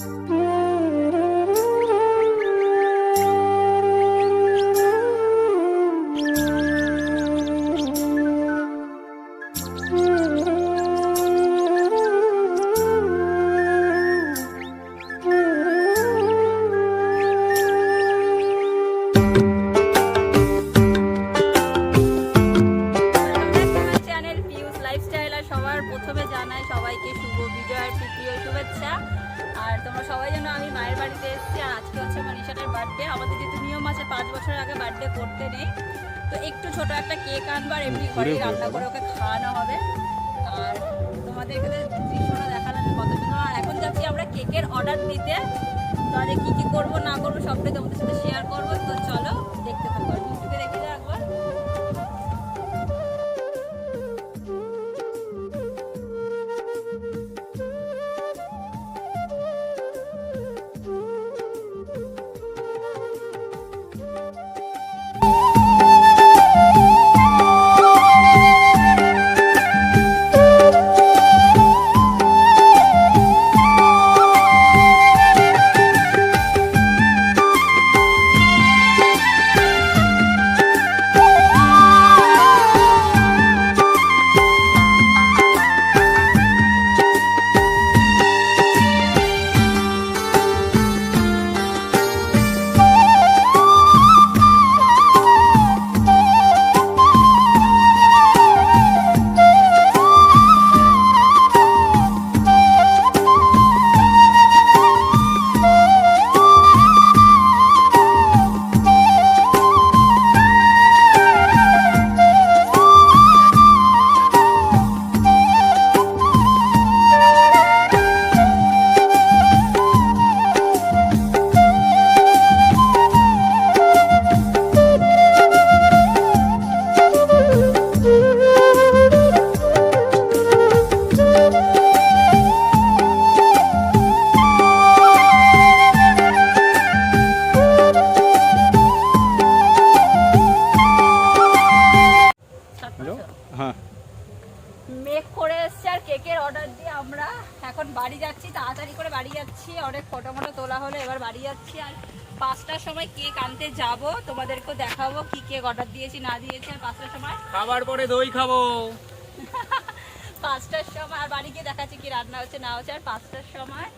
Mm-hmm. সবার প্রথমে জানাই সবাইকে শুভ বিজয় আর প্রীতীয় শুভেচ্ছা। আর তোমরা সবাই জানো আমি মায়ের বাড়িতে এসেছি আর আজকে হচ্ছে আমার নিশানের বার্থডে আমাদের যেহেতু নিয়ম আছে পাঁচ বছর আগে বার্থডে করতে নেই। তো একটু ছোট একটা কেক আনব আর এমনি ঘরেই রান্না করে ওকে খাওয়ানো হবে। আর তোমাদের এখানে দৃশ্যটা দেখালাম কত সুন্দর আর এখন যাচ্ছি আমরা কেকের অর্ডার দিতে তাহলে কী কি কি করব না করব সবটাই তোমাদের সাথে শেয়ার করব। তো চলো দেখতে থাকো। পাঁচটার সময়? খাবার পরে দই খাব। পাঁচটার সময় আর বাড়ি গিয়ে দেখাচ্ছি কি রান্না হচ্ছে না হচ্ছে। আর পাঁচটার সময়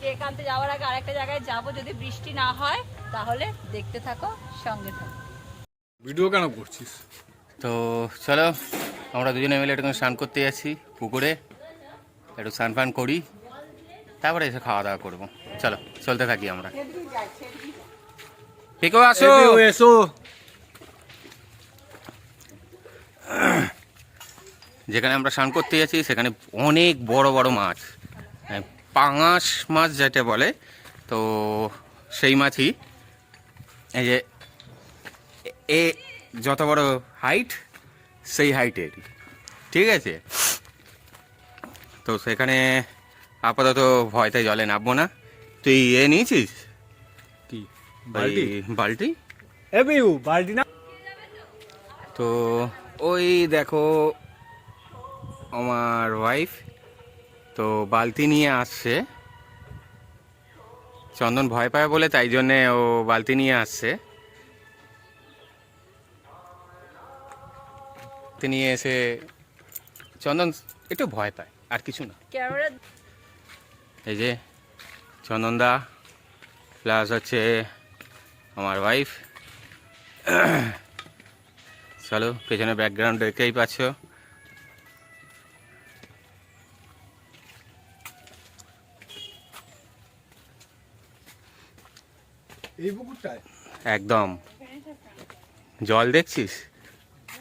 কেক আনতে যাওয়ার আগে আরেকটা জায়গায় যাব যদি বৃষ্টি না হয় তাহলে দেখতে থাকো সঙ্গে থাকো। ভিডিও কেন করছিস? তো চলো আমরা দুজনে মিলে একটু স্নান করতে যাচ্ছি পুকুরে একটু স্নান ফান করি তারপরে এসে খাওয়া দাওয়া করব। চলো চলতে থাকি আমরা। পিকো আসো। এসো। যেখানে আমরা স্নান করতে যাচ্ছি সেখানে অনেক বড় বড় মাছ। হ্যাঁ, পাঙাশ মাছ যেটা বলে তো সেই মাছই। এই যে এ- যত বড় হাইট সেই হাইটের ঠিক আছে? তো সেখানে আপাতত ভয়তে জলে নামবো না। তুই এ নিয়েছিস? কি বালতি? বালতি? এ বালতি না? তো ওই দেখো আমার ওয়াইফ তো বালতি নিয়ে আসছে। চন্দন ভয় পায় বলে তাই জন্যে ও বালতি নিয়ে আসছে। নিয়ে এসে চন্দন একটু ভয় পায় আর কিছু না। ক্যামেরা এই যে চন্দনদা প্লাস হচ্ছে আমার ওয়াইফ চলো পেছনে ব্যাকগ্রাউন্ড দেখতেই পাচ্ছ। এই পুকুরটায়? একদম। জল দেখছিস?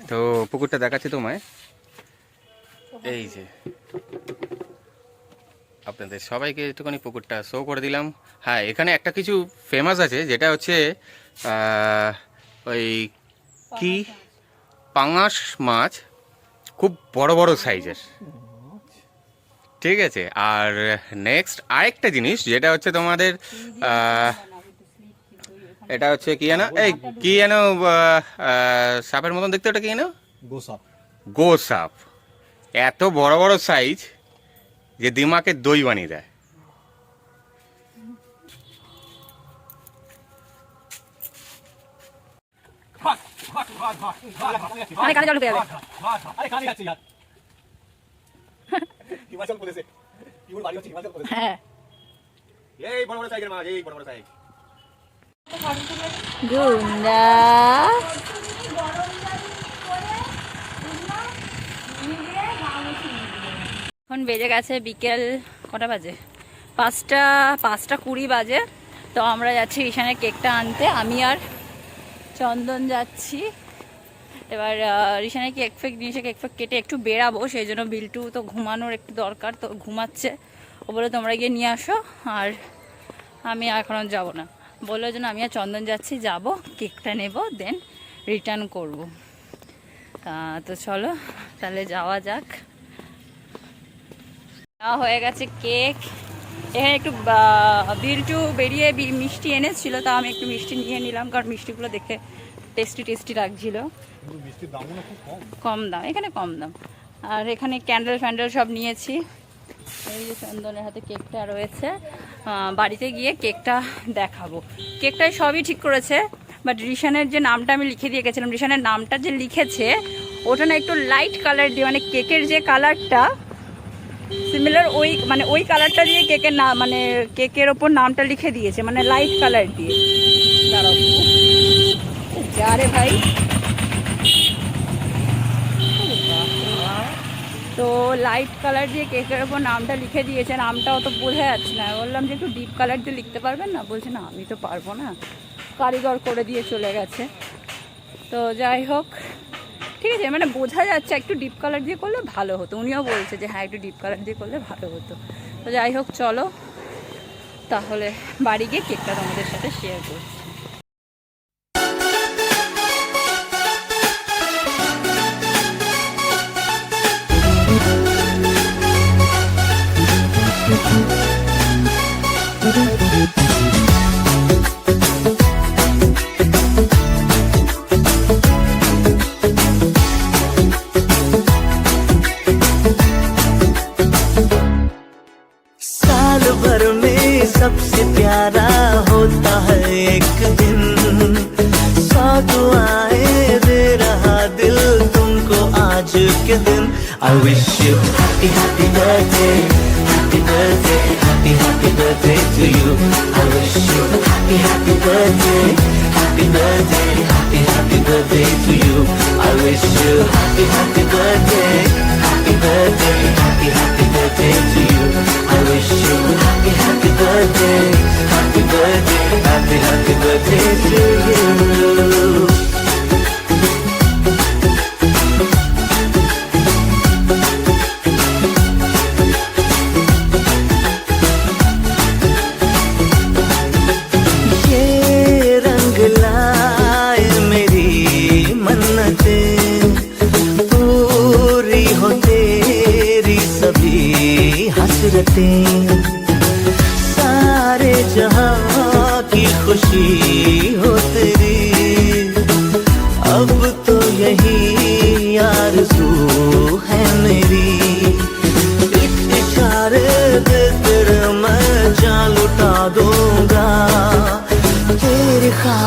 তো পুকুরটা দেখাচ্ছি তোমায়। এই যে। আপনাদের সবাইকে একটুখানি পুকুরটা শো করে দিলাম। হ্যাঁ এখানে একটা কিছু ফেমাস আছে, যেটা হচ্ছে ওই কি? পাঙাশ মাছ। খুব বড় বড় সাইজের। ঠিক আছে? আর নেক্সট আরেকটা জিনিস, যেটা হচ্ছে তোমাদের এটা হচ্ছে কি যেন? এই কি যেন আহ, সাপের মতন দেখতে ওটা কি যেন? গোসাপ। গোসাপ। এত বড় বড় সাইজ যে দিমাকে দই বানিয়ে দেয়। আরে কানে জল ঢুকে আরে কানে যাচ্ছে यार হিমাচল প্রদেশে। ইউর বাড়ি হচ্ছে হিমাচল প্রদেশে? হ্যাঁ। এই বড় বড় সাইকেল মাছ এই বড় বড় সাইকেল এখন বেজে গেছে বিকেল কটা বাজে? পাঁচটা পাঁচটা কুড়ি বাজে। তো আমরা যাচ্ছি ঈশানের কেকটা আনতে। আমি আর চন্দন যাচ্ছি। এবার রিশানের কেক ফেক নিয়ে কেক ফেক কেটে একটু বেরাবো সেই জন্য বিল্টু তো ঘুমানোর একটু দরকার, তো ঘুমাচ্ছে। ও বলে, তোমরা গিয়ে নিয়ে আসো। আর আমি এখনও যাব না। বলল যেন আমি আর চন্দন যাচ্ছি যাব কেকটা নেব দেন রিটার্ন করব। তো চলো তাহলে যাওয়া যাক। হয়ে গেছে কেক। এখানে একটু বিল্টু বেরিয়ে মিষ্টি এনেছিল তা আমি একটু মিষ্টি নিয়ে নিলাম কারণ মিষ্টিগুলো দেখে টেস্টি টেস্টি লাগছিল। কম। দাম এখানে কম দাম। আর এখানে ক্যান্ডেল ফ্যান্ডেল সব নিয়েছি। এই যে চন্দনের হাতে কেকটা রয়েছে বাড়িতে গিয়ে কেকটা দেখাবো। কেকটায় সবই ঠিক করেছে বাট রিশানের যে নামটা আমি লিখে দিয়ে গেছিলাম, রিশানের নামটা যে লিখেছে, ওটা না একটু লাইট কালার দিয়ে মানে কেকের যে কালারটা সিমিলার ওই মানে ওই কালারটা দিয়ে কেকের না মানে কেকের ওপর নামটা লিখে দিয়েছে মানে লাইট কালার দিয়ে। দাঁড়াও। যা রে ভাই তো লাইট কালার দিয়ে কেকের ওপর নামটা লিখে দিয়েছে নামটা অত বোঝা যাচ্ছে না। বললাম যে একটু ডিপ কালার দিয়ে লিখতে পারবেন না? বলছে, না, আমি তো পারব না। কারিগর করে দিয়ে চলে গেছে। তো যাই হোক, ঠিক আছে মানে বোঝা যাচ্ছে একটু ডিপ কালার দিয়ে করলে ভালো হতো। উনিও বলছে যে হ্যাঁ একটু ডিপ কালার দিয়ে করলে ভালো হতো। তো যাই হোক, চলো, তাহলে বাড়ি গিয়ে কেকটা তোমাদের সাথে শেয়ার করছি। सबसे प्यारा होता है एक दिन सौ दुआएँ दे रहा दिल तुमको आज के दिन I wish you happy happy birthday happy birthday happy happy birthday to you I wish you happy happy birthday happy birthday happy happy birthday to you I wish you happy happy birthday happy birthday the dishes.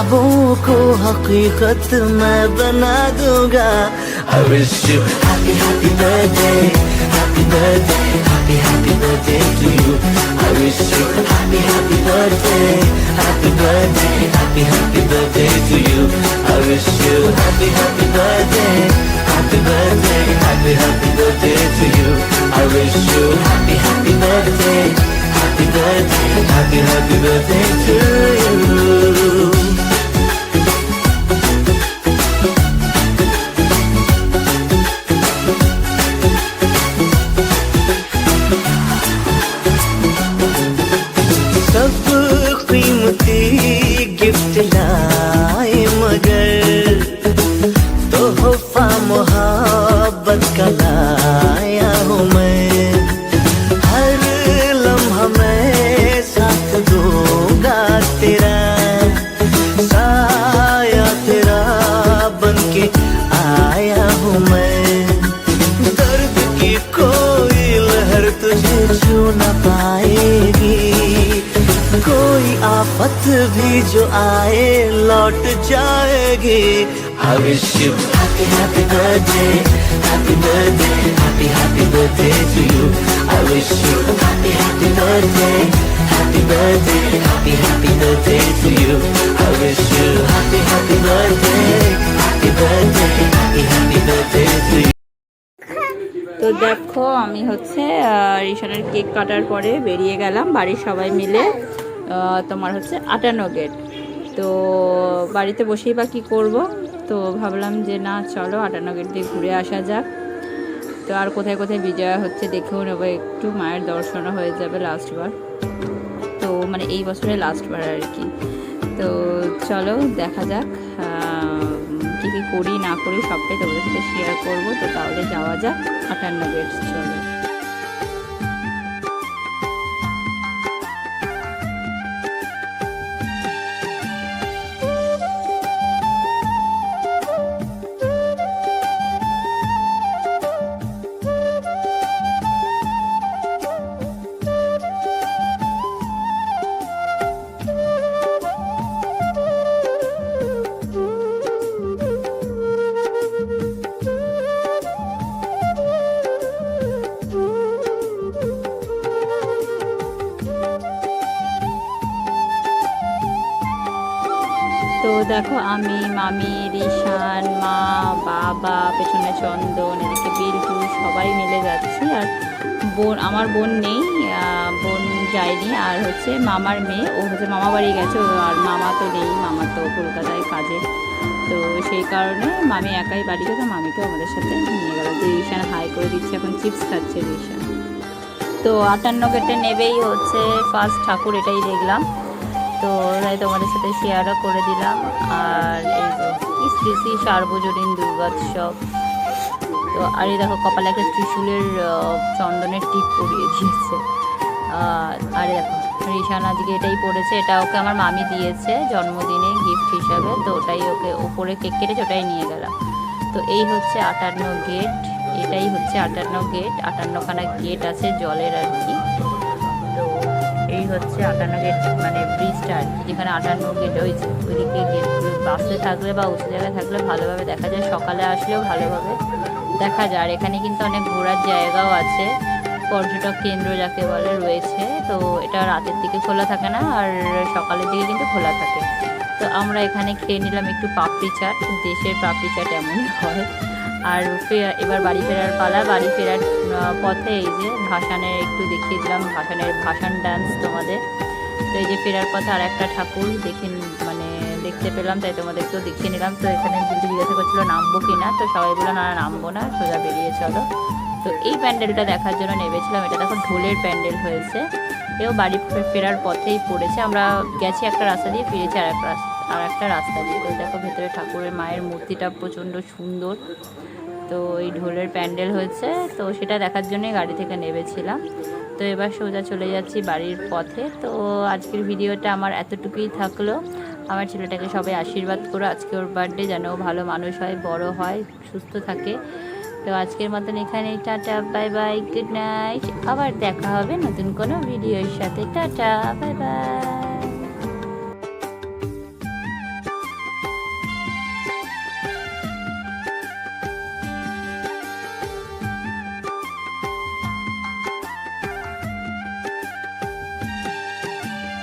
ख्वाबों को हकीकत मैं बना दूंगा I wish you happy happy birthday happy birthday happy happy birthday to you I wish you happy happy birthday happy birthday happy happy birthday to you I wish you happy happy birthday happy birthday happy happy birthday to you I wish you happy happy birthday happy birthday happy happy birthday to you حبك لا يا همين आफत भी जो आए लौट जाएगी I wish you happy happy birthday happy birthday happy happy birthday to you I wish you happy happy birthday happy birthday happy happy birthday to you I wish you happy happy birthday happy birthday happy happy birthday to you তো দেখো আমি হচ্ছে আহ, রিশানের cake কাটার পরে বেরিয়ে গেলাম বাড়ির সবাই মিলে আহ, তোমার হচ্ছে আটানো গেট তো বাড়িতে বসেই বা কী করব? তো ভাবলাম যে না, চলো আটানো গেট দিয়ে ঘুরে আসা যাক। তো আর কোথায় কোথায় বিজয়া হচ্ছে দেখেও নেব। একটু মায়ের দর্শনও হয়ে যাবে লাস্টবার তো মানে এই বছরের লাস্টবার আর কি। তো চলো দেখা যাক কী কী করি না করি সবটাই তোমাদের সাথে শেয়ার করব। তো তাহলে যাওয়া যাক আটান্ন গেট চলো। দেখো আমি, মামি, রিশান, মা, বাবা, পেছনে চন্দন, এদিকে বিল্টু, সবাই মিলে যাচ্ছি। আর বোন, আমার বোন নেই বোন যায়নি। আর হচ্ছে মামার মেয়ে, ও হচ্ছে মামা বাড়ি গেছে আর মামা তো নেই, মামা তো কলকাতায় কাজে। তো সেই কারণে মামি একাই বাড়ি গেছে, মামিকে আমাদের সাথে নিয়ে গেল। তো রিশান হাই করে দিচ্ছে, এখন চিপস খাচ্ছে রিশান। তো আটান্ন গেটে নেবেই হচ্ছে ফার্স্ট ঠাকুর এটাই দেখলাম। তো তাই তোমাদের সাথে শেয়ারও করে দিলাম। আর এই শ্রী শ্রী সার্বজনীন দুর্গোৎসব। তো আর এই দেখো, কপালে একটা ত্রিশূলের চন্দনের টিপ পরিয়ে দিয়েছে। আর দেখো, রিশান আজকে এটাই পড়েছে এটা ওকে আমার মামি দিয়েছে জন্মদিনে গিফট হিসাবে। তো ওটাই ওকে ওপরে কেক কেটেছে ওটাই নিয়ে গেলাম। তো এই হচ্ছে আটান্ন গেট এটাই হচ্ছে আটান্ন গেট আটান্নখানা গেট আছে জলের আর কি। হচ্ছে আটান্ন গেট মানে ব্রিজটা আর কি, যেখানে আটান্ন গেট হয়েছে ওইদিকে গেটগুলো বাসে থাকলে বা উঁচু জায়গায় থাকলে ভালোভাবে দেখা যায়, সকালে আসলেও ভালোভাবে দেখা যায়। আর এখানে কিন্তু অনেক ঘোরার জায়গাও আছে, পর্যটক কেন্দ্র যাকে বলে রয়েছে। তো এটা রাতের দিকে খোলা থাকে না, আর সকালের দিকে কিন্তু খোলা থাকে। তো আমরা এখানে খেয়ে নিলাম একটু পাপড়ি চাট। দেশের পাপড়ি চাট এমনই হয়। আর এবার বাড়ি ফেরার পালা। বাড়ি ফেরার পথে এই যে ভাসানের একটু দেখিয়ে দিলাম ভাসানের ভাসান ডান্স তোমাদের। তো এই যে ফেরার পথে আর একটা ঠাকুর দেখে মানে দেখতে পেলাম, তাই তোমাদেরকেও দেখিয়ে নিলাম। তো এখানে দিদি জিজ্ঞাসা করছিল, নামবো কি না? তো সবাই বলল, না নামবো না, সোজা বেরিয়ে চলো। তো এই প্যান্ডেলটা দেখার জন্য নেমেছিলাম। এটা দেখো ঢোলের প্যান্ডেল হয়েছে। এও বাড়ি ফেরার পথেই পড়েছে। আমরা গেছি একটা রাস্তা দিয়ে, ফিরেছি আর একটা রাস্তা আর একটা রাস্তা দিয়ে। দেখো ভেতরে ঠাকুরের মায়ের মূর্তিটা প্রচণ্ড সুন্দর। তো ওই ঢোলের প্যান্ডেল হয়েছে, তো সেটা দেখার জন্যই গাড়ি থেকে নেমেছিলাম। তো এবার সোজা চলে যাচ্ছি বাড়ির পথে। তো আজকের ভিডিওটা আমার এতটুকুই থাকল। আমার ছেলেটাকে সবাই আশীর্বাদ করো, আজকে ওর বার্থডে যেন ভালো মানুষ হয়, বড় হয়, সুস্থ থাকে। তো আজকের মতন এখানেই, tata bye bye good night আবার দেখা হবে নতুন কোনো ভিডিওর সাথে। Tata bye by